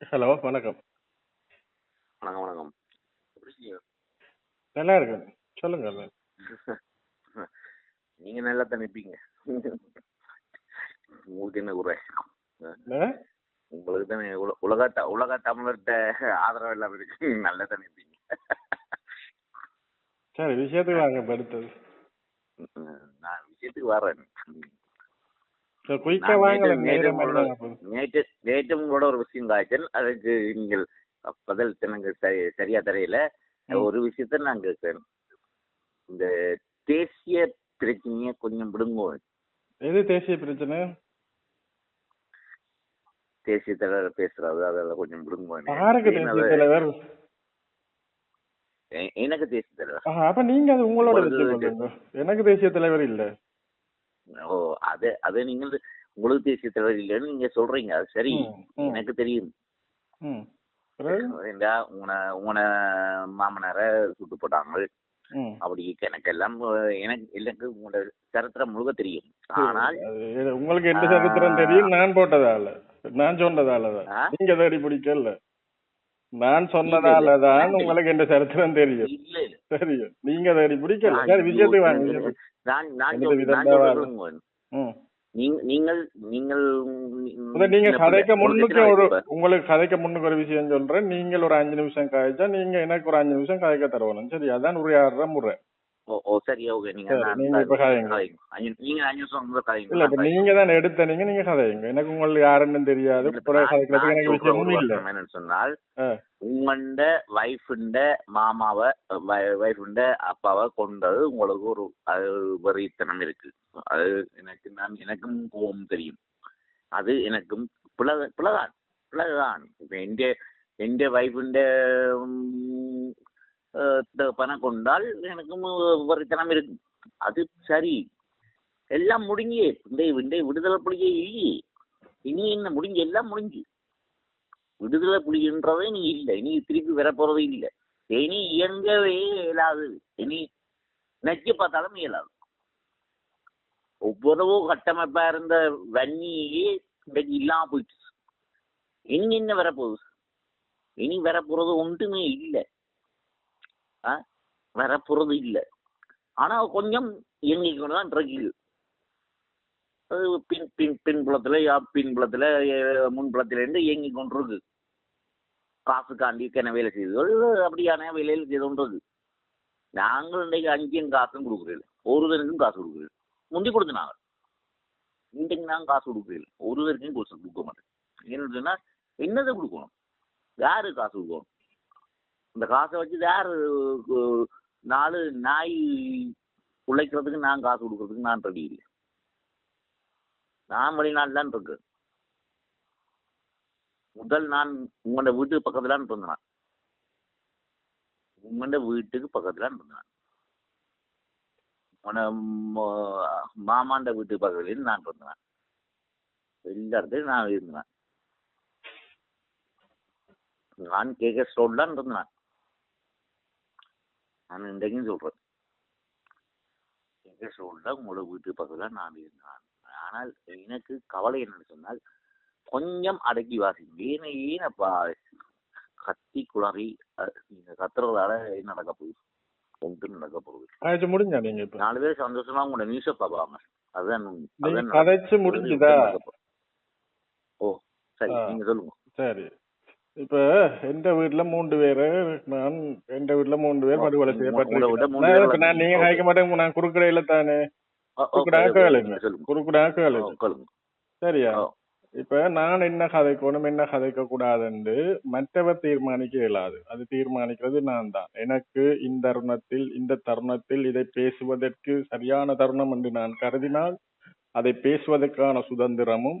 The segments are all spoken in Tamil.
ஹலோ வணக்கம். வணக்கம் வணக்கம்? நல்லா இருக்கேன். சொல்லுங்க. நீங்க நல்லா தான் நிற்பீங்க உங்களுக்கு என்ன குறை? உங்களுக்கு தானே உல- உலக உலக தமிழர்கிட்ட ஆதரவு இல்லாம இருக்கு. நல்லா தான் நிற்பீங்க சரி விஷயத்துக்கு வாங்க இப்ப அடுத்தது. நான் விஷயத்துக்கு வரேன் சரி, குயிக்கா நான் வாங்க நேற்று- உங்களோட- ஒரு விஷயம் காய்ச்சல். அதுக்கு நீங்கள் பதில் சரி சரியா தெரியல. ஒரு விஷயத்த நான் கேட்கிறேன். இந்த தேசிய பிரச்சனையை கொஞ்சம் விடுங்க. எது தேசிய பிரச்சனை? தேசிய தலைவர் பேசுறது அதெல்லாம் கொஞ்சம் விடுங்க. எனக்கு தேசிய தலைவர். அப்ப நீங்க அது உங்களோட எனக்கு தேசிய தலைவர் இல்ல. ஓ அது அது நீங்கள் உங்களுக்கு தேசிய தலைவர் இல்லைன்னு நீங்க சொல்றீங்க. அது சரி. எனக்கு தெரியும். உங்களை உங்களை மாமனாரை சுட்டு போட்டாங்க. அப்படி எனக்கெல்லாம் எனக்கு எனக்கு உங்களோட சரித்திரம் முழுக்க தெரியும். ஆனால் உங்களுக்கு எந்த சரித்திரம் தெரியும்? நான் போட்டதால. நான் சொன்னதால? நீங்க தேடி பிடிக்கல. நான் சொன்னதால தான் உங்களுக்கு எந்த சரித்திரம் தெரியும். தெரியும் நீங்க தேடி பிடிக்கல. சரி விஷயத்துக்கு வாங்க. நான் நான் நீங்கள் நீங்கள் நீங்க கதைக்க முன்னுக்கு ஒரு உங்களுக்கு கதைக்க முன்னுக்கு ஒரு விஷயம் சொல்றேன். நீங்கள் ஒரு அஞ்சு நிமிஷம் காய்ச்சா நீங்க எனக்கு ஒரு அஞ்சு நிமிஷம் கதைக்க தரணும் சரி அதான் உரையாடுற முறை. ஓ ஓ சரி ஓகே நீங்க நீங்க இப்ப கதைங்க. நீங்க அஞ்சு வந்து கதைங்க. இல்ல இப்ப நீங்க தான் எடுத்தனீங்க நீங்க கதைங்க எனக்கு உங்களுக்கு யாருன்னு தெரியாது கதைக்கிறதுக்கு எனக்கு விஷயமும் இல்ல என்னன்னு சொன்னால். உங்கண்ட வைஃபுண்ட மாமாவை வைஃபுண்ட அப்பாவை கொண்டது உங்களுக்கு ஒரு அது வெறித்தனம் இருக்கு அது எனக்கு நான் எனக்கும் கோபம் தெரியும் அது எனக்கும் பிள்ளை பிள்ளைதான் பிள்ளைதான் இப்ப எந்த எந்த வைஃபுண்ட பணம் கொண்டால் எனக்கும் வரித்தனம் இருக்கு அது சரி. எல்லாம் முடிஞ்சு. இன்றைய இந்த விடுதலை புலியே இல்லையே. இனி என்ன முடிஞ்சு? எல்லாம் முடிஞ்சு. விடுதலை புலின்றதே நீ இல்லை. இனி திருப்பி வரப்போறது இல்லை. இனி இயங்கவே இயலாது. இனி நச்சு பார்த்தாலும் இயலாது. ஒவ்வொரு கட்டமைப்பா இருந்த வன்னியே இன்றைக்கு இல்லாம போயிட்டு இனி என்ன வரப்போகுது? இனி வரப்போறது ஒன்றுமே இல்லை. வரப்போறது இல்லை. ஆனால் கொஞ்சம் இயங்கிக்கொண்டு தான் இருக்குது அது பின் பின் பின்புலத்தில் யா- முன்புலத்திலேருந்து எ- இருந்து இயங்கி கொண்டிருக்கு. காசுக்காண்டி கன வேலை செய்து அப்படியான வேலையில் செய்து கொண்டிருக்கு நாங்கள் இன்றைக்கு அங்கேயும் காசும் கொடுக்குறீங்க ஒருவருக்கும் காசு கொடுக்குறீங்க முந்தி கொடுத்து நாங்கள். இன்றைக்கு நாங்கள் காசு கொடுக்குறீர்கள் ஒருவருக்கும் காசு கொடுக்க மாட்டேன். ஏன்னு சொன்னா என்னதை கொடுக்கணும்? யாரு காசு கொடுக்கணும்? அந்த காசை வச்சு யாரு நாலு நாய் உழைக்கிறதுக்கு நான் காசு கொடுக்கறதுக்கு நான் ரெடி இல்லை. நான் வெளிநாட்டில் தான் இருக்கேன். முதல் நான் உங்களோட வீட்டுக்கு பக்கத்துல இருந்தேன். உங்களோட வீட்டுக்கு பக்கத்துல இருந்தேன். மாமாண்ட வீட்டுக்கு பக்கத்துல நான் இருந்தேன். எல்லா இடத்துலையும் நான் இருந்தேன். நான் கேட்க ஸ்டோன் தான் இருந்தேன். நான் இன்றைக்கும் சொல்றேன். கேட்க ஸ்டோன்ல உங்களோட வீட்டுக்கு பக்கத்துல நான் இருந்தேன். ஆனால் எனக்கு கவலை என்னன்னு சொன்னால் கொஞ்சம் அடக்கி வாசிங்க ஏன ஏனப்பா கத்தி குளறி நீங்க கத்துறதால என்ன நடக்க போகுது? ஒன்றும் நடக்க போகுது. முடிஞ்சா நீங்க நாலு பேர் சந்தோஷமா உங்களோட நியூஸை பார்ப்பாங்க அதுதான். கதைச்சு முடிஞ்சுதா. ஓ சரி. நீங்க சொல்லுங்க. சரி. இப்ப எந்த வீட்டுல மூன்று பேரு நான் எந்த வீட்டுல மூன்று பேர் செய்யப்பட்டிருக்கிறேன். மூணு நான் நீங்க. கேட்க மாட்டேன் நான் குறுக்கடையில தானே? ஓ, ஓ, குறுக்குடா ஓகே, ஓகே, கேளுங்க நீங்க சொல்லுங்க. குறுக்குடா ஓ, கேளுங்க சரியா. இப்ப நான் என்ன கதைக்கணும் என்ன கதைக்க கூடாதுன்னு மற்றவர் தீர்மானிக்க இயலாது. அது தீர்மானிக்கிறது நான் தான். எனக்கு இந்த தருணத்தில் இந்த தருணத்தில் இதை பேசுவதற்கு சரியான தருணம் என்று நான் கருதினால் அதை பேசுவதற்கான சுதந்திரமும்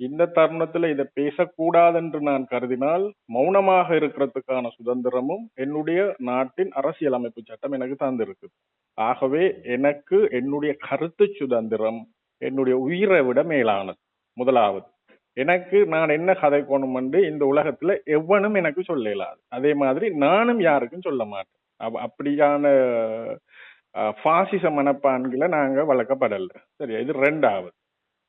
இந்த தருணத்துல இதை பேசக்கூடாதென்று நான் கருதினால் மௌனமாக இருக்கிறதுக்கான சுதந்திரமும் என்னுடைய நாட்டின் அரசியலமைப்பு சட்டம் எனக்கு தந்திருக்கு ஆகவே எனக்கு என்னுடைய கருத்து சுதந்திரம் என்னுடைய உயிரை விட மேலானது. முதலாவது எனக்கு நான் என்ன கதைக்கணும் என்று இந்த உலகத்துல எவனும் எனக்கு சொல்ல இயலாது அதே மாதிரி நானும் யாருக்கும் சொல்ல மாட்டேன். அப்படியான பாசிச மனப்பான்களை நாங்க வளர்க்கப்படல. சரி இது ரெண்டாவது.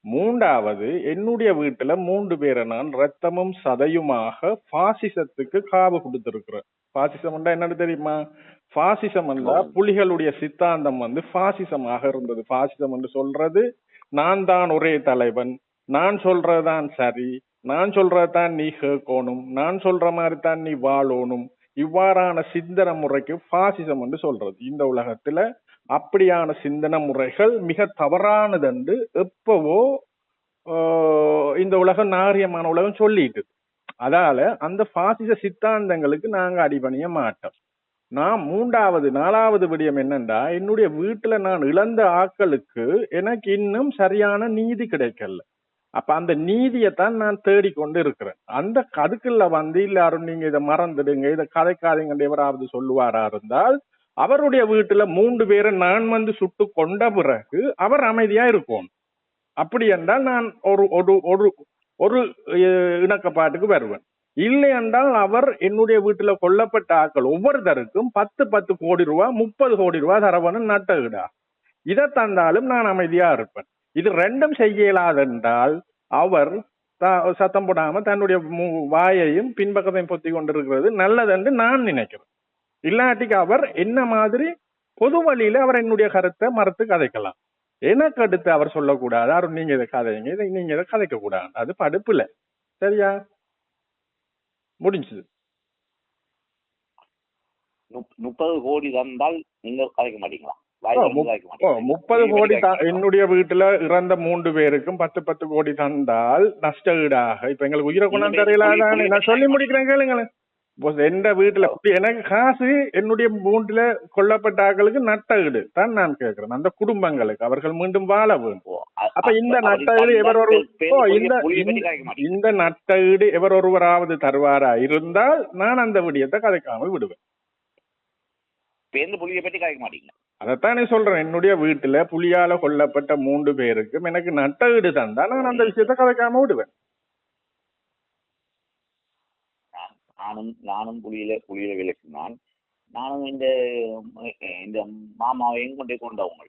மூன்றாவது என்னுடைய வீட்டுல மூன்று பேரை நான் ரத்தமும் சதையுமாக பாசிசத்துக்கு காவு கொடுத்திருக்கிறேன். பாசிசம் என்னன்னு தெரியுமா? பாசிசம் என்றா புலிகளுடைய சித்தாந்தம் வந்து பாசிசமாக இருந்தது. பாசிசம் என்று சொல்றது நான் தான் ஒரே தலைவன். நான் சொல்றதுதான் சரி. நான் சொல்றதுதான் நீ கேட்கணும். நான் சொல்ற மாதிரி தான் நீ வாழணும். இவ்வாறான சிந்தன முறைக்கு பாசிசம் என்று சொல்றது. இந்த உலகத்துல அப்படியான சிந்தன முறைகள் மிக தவறானது என்று எப்பவோ இந்த உலகம் நாகரிகமான உலகம் சொல்லிட்டு. அதால அந்த பாசிச சித்தாந்தங்களுக்கு நாங்க அடிபணிய மாட்டோம். நான் மூன்றாவது நாலாவது விடயம் என்னன்னா என்னுடைய வீட்டுல நான் இழந்த ஆட்களுக்கு எனக்கு இன்னும் சரியான நீதி கிடைக்கல. அப்ப அந்த நீதியைத்தான் நான் தேடிக்கொண்டு இருக்கிறேன். அந்த கதுக்குள்ள வந்து எல்லாரும் நீங்க இதை மறந்துடுங்க இதை கதைக்காதீங்க எவராவது சொல்லுவாரா இருந்தால் அவருடைய வீட்டுல மூன்று பேரை நான் வந்து சுட்டு கொண்ட பிறகு அவர் அமைதியா இருக்கும் அப்படி என்றால் நான் ஒரு ஒரு ஒரு ஒரு இணக்கப்பாட்டுக்கு வருவேன். இல்லை என்றால் அவர் என்னுடைய வீட்டுல கொல்லப்பட்ட ஆக்கள் ஒவ்வொருத்தருக்கும் பத்து பத்து கோடி ரூபாய் முப்பது கோடி ரூபாய் தரவனும் நட்டகுடா இதை தந்தாலும் நான் அமைதியா இருப்பேன். இது ரெண்டும் செய்யலாதென்றால் அவர் சத்தம் போடாம தன்னுடைய மு- வாயையும் பின்பக்கத்தையும் பொத்தி கொண்டிருக்கிறது நல்லதென்று நான் நினைக்கிறேன். இல்லாட்டிக்கு அவர் என்ன மாதிரி பொது வழியில அவர் என்னுடைய கருத்தை மறுத்து கதைக்கலாம். எனக்கு அடுத்து அவர் சொல்லக்கூடாது. அவர் நீங்க இதை கதைங்க. இதை நீங்க இதை கதைக்க கூடாது அது படுப்புல. சரியா? முடிஞ்சது. முப்- முப்பது கோடி தந்தால் நீங்க கதைக்க மாட்டீங்களா? முப்பது கோடி? என்னுடைய வீட்டுல இறந்த மூன்று பேருக்கும் பத்து பத்து கோடி தந்தால் நஷ்ட ஈடாக இப்ப எங்களுக்கு உயிரை கொண்டாந்து நீங்க தெரியல புலி- புலி நான் சொல்லி முடிக்கிறேன் கேளுங்களேன். எந்த வீட்டுல எனக்கு காசு என்னுடைய மூன்றுல கொல்லப்பட்ட ஆட்களுக்கு நட்ட ஈடு தான் நான் கேட்கிறேன். அந்த குடும்பங்களுக்கு அவர்கள் மீண்டும் வாழ வேண்டும். அப்ப இந்த நட்ட ஈடு எவர் ஒரு இந்த. இந்த நட்ட ஈடு எவர் ஒருவராவது தருவாரா இருந்தால் நான் அந்த விடயத்தை கதைக்காமல் விடுவேன். பேருந்து புலியை பத்தி கதைக்க மாட்டீங்க. அதைத்தானே சொல்றேன். என்னுடைய வீட்டுல புலியால கொல்லப்பட்ட மூன்று பேருக்கும் எனக்கு நட்ட ஈடு தந்தா நான் அந்த விஷயத்தை கதைக்காம விடுவேன். நான்- நானும் நானும் புலியில புலியில விளக்கினான். நானும் இந்த இந்த மாமாவையும் கொண்டே கொண்டவங்க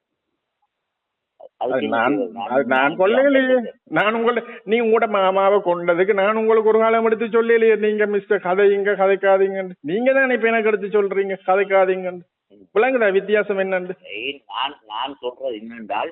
நான் செய்வது? நான் உங்களை நீ உங்களோட மாமாவை கொண்டதுக்கு நான் உங்களுக்கு ஒரு காலம் எடுத்து சொல்லலையே. நீங்க மிஸ்டர் கதையுங்க கதைக்காதீங்க நீங்க தான் இப்ப எனக்கு எடுத்து சொல்றீங்க? கதைக்காதீங்க விளங்குதா வித்தியாசம் என்னன்னு? ஏன் நான் நான் சொல்றது என்னென்றால்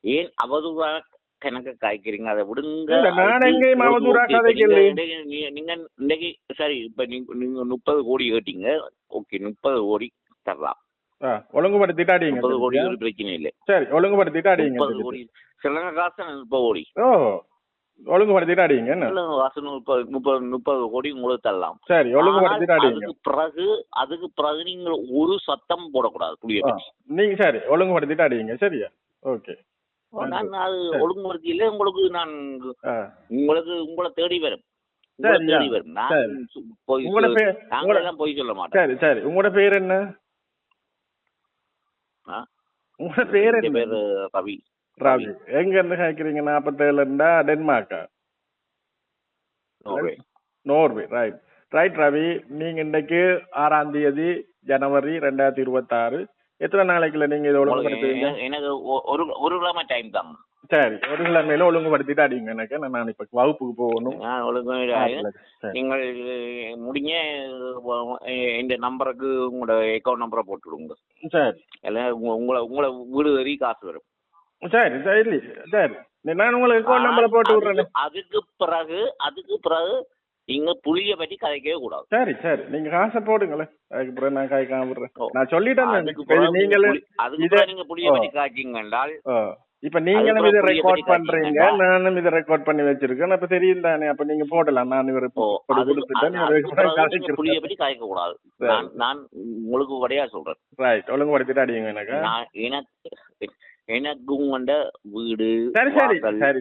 ஏன் அவதூறா கணக்கு காய்க்கிறீங்க? அதை விடுங்க. நான் எங்கேயும் அவதூறா கதைக்கலையே. நீங்க இன்னைக்கு- சரி இப்ப நீங்க முப்பது கோடி கேட்டீங்க. ஓகே முப்பது கோடி தரலாம். ஆ, ஒழுங்குபடுத்திட்டு அடிங்க முப்பது கோடி? ஒரு பிரச்சனை இல்லை. சரி ஒழுங்குபடுத்திட்டு அடிங்க முப்பது. கோடி. ஸ்ரீலங்கா காசு முப்பது கோடி. ஓ ஒழுங்குபடுத்திட்டு அடிங்க முப்பது முப்பது முப்பது கோடி உங்களுக்கு தரலாம். சரி ஒழுங்குபடுத்திட்டு அடிங்க பிறகு அதுக்கு பிறகு நீங்க ஒரு சத்தம் போடக்கூடாது நீங்க சரி ஒழுங்குபடுத்திட்டு அடிங்க சரியா? ஓகே. நான் அது. ஒழுங்குபடுத்தியில உங்களுக்கு நான் உங்களுக்கு உங்களை தேடி வரும்? தேடி வரும். நான் போய் சொல்ல மாட்டோம். சரி சரி. உங்களோட பேர் என்ன? உங்களோட பேர் என் என்ன? பேரு ரவி. ராவி எங்க இருந்து கேக்குறீங்க நாற்பத்தேழுல இருந்தா டென்மார்க்கா? நோர்வே. ரைட் ரைட் ரவி நீங்க இன்னைக்கு ஆறாம் தேதி ஜனவரி ரெண்டாயிரத்தி இருபத்தாறு. எத்தனை நாளைக்குள்ள நீங்க இதை ஒழுங்குபடுத்துவீங்க? எனக்கு ஒரு ஒரு கிழமை டைம் தாங்க சரி ஒரு கிழமையில ஒழுங்குபடுத்திட்டு அடிங்க எனக்கு. நான் இப்ப வகுப்புக்கு போகணும். ஒழுங்கு நீங்கள் முடிஞ்ச இந்த நம்பருக்கு உங்களோட அக்கௌண்ட் நம்பரை போட்டு விடுங்க சரி. எல்லாம் உங்க- உங்களை உங்களை வீடு வரி காசு வரும். சரி சரி. சரி. நான் உங்களுக்கு அக்கௌண்ட் நம்பரை போட்டு விடுறேன். அதுக்கு- பிறகு அதுக்கு பிறகு நீங்க புளிய பத்தி கதைக்கவே கூடாது. சரி சரி. நீங்க காசை போடுங்களேன். அதுக்கு பிறகு நான் காய்க்காம விடுறேன். நான் சொல்லிட்டேன் இப்ப நீங்க நீங்களே அதுக்கு நீங்க புளிய. பத்தி காய்ச்சிங்க என்றால். இப்ப நீங்களும் இதை ரெக்கார்ட் பண்றீங்க. நானும் இதை ரெக்கார்ட் பண்ணி வச்சிருக்கேன். அப்ப தெரியும் தானே. அப்ப நீங்க போடலாம். நான் இவர் புளிய பத்தி காய்க்க கூடாது. நான் உங்களுக்கு வடையா சொல்றேன். ரைட் ஒழுங்குபடுத்திட்டு அடிங்க எனக்கு. நான் எனக்கு எனக்கு உங்கண்ட வீடு சரி சரி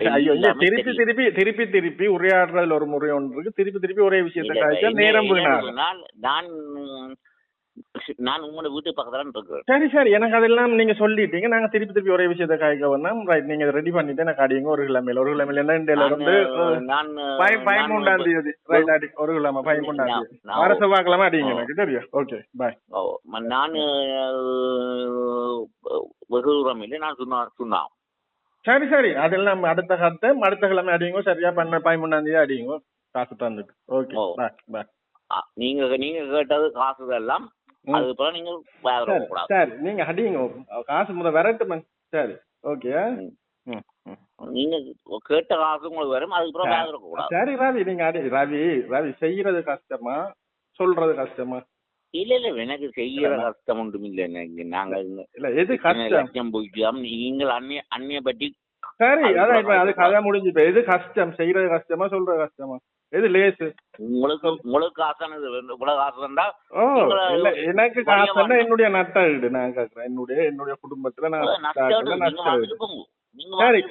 ஐயோ திருப்பி. திருப்பி திருப்பி திருப்பி உரையாடுறதுல ஒரு முறை ஒன்று இருக்கு. திருப்பி திருப்பி ஒரே விஷயத்தை நேரம் நான் நான் உங்களோட வீட்டு பக்கத்துல இருக்கிறேன். சரி சரி. எனக்கு அதெல்லாம் நீங்க சொல்லிட்டீங்க. நாங்க திருப்பி திருப்பி ஒரே விஷயத்தை காய்க்க வேணாம். ரைட் நீங்க ரெடி பண்ணிட்டு எனக்கு அடிங்க ஒரு கிழமையில ஒரு கிழமையில என்ன இருந்து நான் நான் பய- நான் பதிமூன்றாம் தேதி ரைட் அடி ஒரு கிழமை நான்- தேதி வர செவ்வாய்க்கிழமை அடிங்க. எனக்கு தெரியும் ஓகே பாய் நான் வெகு தூரம் இல்லை நான் சொன்னா சொன்னான். சரி சரி. அதெல்லாம் அடுத்த கத்தை அடுத்த கிழமை அடிங்க சரியா பண்ண பதிமூணாம் தேதி அடிங்க காசு தந்துட்டு. ஓகே. பாய் பாய் நீங்க நீங்க கேட்டது காசு எல்லாம். அதுக்கப்புறம் நீங்க வேற சரி கூடாது. சரி. நீங்க அடிங்க காசு முத வரட்டுமே சரி ஓகே நீங்க கேட்ட காசு உங்களுக்கு வரும் அதுக்கப்புறம் வேற கூடாது. சரி ரவி நீங்க அடி ரவி ரவி செய்யறது கஷ்டமா? சொல்றது கஷ்டமா? இல்ல இல்ல எனக்கு செய்யற கஷ்டம் ஒன்றும் இல்ல நாங்க இல்ல எது கஷ்டம்? போயிட்டு நீங்கள் அந்நிய அந்நிய பற்றி சரி அது அதான் இப்ப அது கதை முடிஞ்சு இப்ப எது கஷ்டம்? செய்யறது கஷ்டமா சொல்றது கஷ்டமா? எது லேசு? உங்களுக்கு உங்களுக்கு ஆசானது நீங்கள இல்ல எனக்கு வாழ்க்கை- என்னுடைய நட்ட ஈடு நான் கேக்குறேன். என்னுடைய என்னுடைய குடும்பத்துல நான் சரி.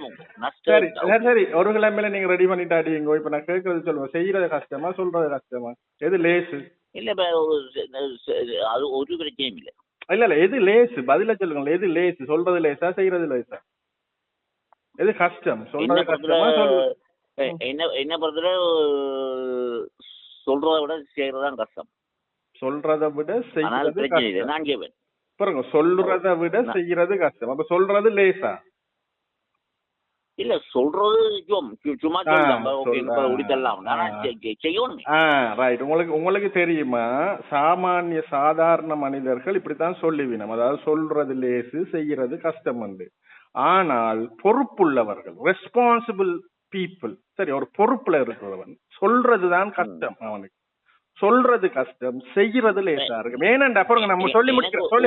சரி சரி ஒரு கிழமையில நீங்க ரெடி பண்ணிட்டு அடிங்க இப்ப நான் கேக்குறது சொல்லுவேன் செய்யறது கஷ்டமா சொல்றது கஷ்டமா? எது லேசு? இல்ல அது ஒரு பிரச்சனையும் இல்ல. இல்ல இல்ல எது லேசு? பதில சொல்லுங்க எது லேசு? சொல்றது லேசா செய்யறது லேசா? எது கஷ்டம்? சொல்றது என்ன என்ன பொறுத்தவரை சொல்றதை விட செய்யறதுதான் கஷ்டம். சொல்றதை விட செய்யறது நான் செய்வேன் பாருங்க சொல்றதை விட செய்யறது கஷ்டம். அப்ப சொல்றது லேசா இல்ல சொல்றது சும் சு- சும்மா ஆ, சொல்லலாம் ஓகே சொல்ல- இப்ப உடித்தரலாம் ஆனா ஆ. செ- செ- செய்யணுமே. ரைட் உங்களுக்கு உங்களுக்கு தெரியுமா? சாமானிய சாதாரண மனிதர்கள் இப்படித்தான் சொல்லுவினம் அதாவது சொல்றது லேசு செய்யறது கஷ்டம் உண்டு ஆனால் பொறுப்புள்ளவர்கள் ரெஸ்பான்சிபிள் பீப்புள் சரி ஒரு பொறுப்புல இருக்கிறவன் சொல்றதுதான் கஷ்டம் அவனுக்கு. சொல்றது கஷ்டம் செய்யறது லேசா இருக்கு ஏனண்டா பாருங்க நம்ம சொல்லி எனக்கு முடிக்கிறோம் சொல்லி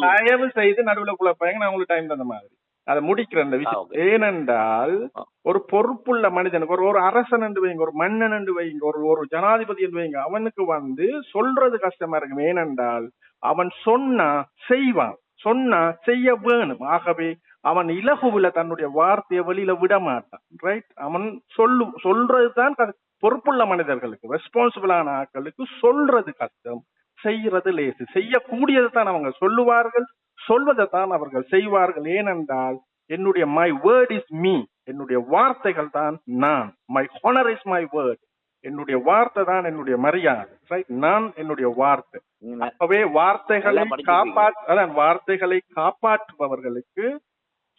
தயவு செய்து நடுவுல குழப்பாங்க. நான் உங்களுக்கு டைம் தந்த மாதிரி. அதை முடிக்கிற அந்த ஆ, விஷயம். ஏனென்றால். ஒரு பொறுப்புள்ள மனிதனுக்கு ஒரு ஒரு அரசன் என்று வைங்க ஒரு மன்னன் என்று வைங்க ஒரு ஒரு ஜனாதிபதி என்று வைங்க அவனுக்கு வந்து சொல்றது கஷ்டமா இருக்கும். ஏனென்றால் அவன் சொன்னா செய்வான். சொன்னா செய்ய வேணும். ஆகவே அவன் இலகுவில தன்னுடைய வார்த்தையை வெளியில விட மாட்டான். ரைட் அவன் சொல்லு சொல்றது தான் பொறுப்புள்ள மனிதர்களுக்கு ரெஸ்பான்சிபிளான ஆட்களுக்கு சொல்றது கஷ்டம். செய்யறது லேசு. செய்யக்கூடியது தான் அவங்க சொல்லுவார்கள். சொல்வதை தான் அவர்கள் செய்வார்கள். ஏனென்றால் என்னுடைய மை வேர்ட் இஸ் மீ என்னுடைய வார்த்தைகள் தான் நான். My honour is my word என்னுடைய வார்த்தை தான் என்னுடைய மரியாதை. ரைட் நான் என்னுடைய வார்த்தை. அப்பவே வார்த்தைகளை. காப்பாற்ற வார்த்தைகளை காப்பாற்றுபவர்களுக்கு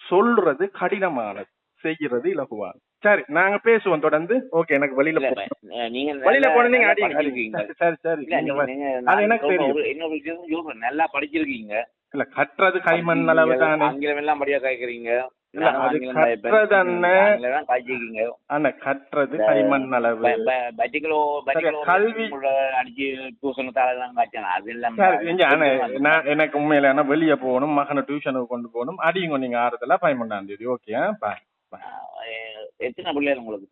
சொல்றது கடினமானது. செய்கிறது இலகுவானது. சரி நாங்க பேசுவோம் தொடர்ந்து. ஓகே எனக்கு வெளியில நீங்க வெளியில நல்லா- போன நீங்க நல்லா அடிங்க. படிச்சிருக்கீங்க. அடிங்க. சரி சரி அது எனக்கு தெரியும். நல்லா படிச்சிருக்கீங்க. இல்ல கட்டுறது கைமண் அளவு தானே. ஆங்கிலம் எல்லாம் படியா காய்க்கிறீங்க கற்றது கைமண் அளவு. எனக்கு உண்மையில வெளிய போகணும் மகனை டியூஷனுக்கு கொண்டு போகணும். அடியுங்க நீங்க ஆறுதல பதிமூணாம் தேதி. ஓகே எத்தனை பிள்ளைகள் உங்களுக்கு?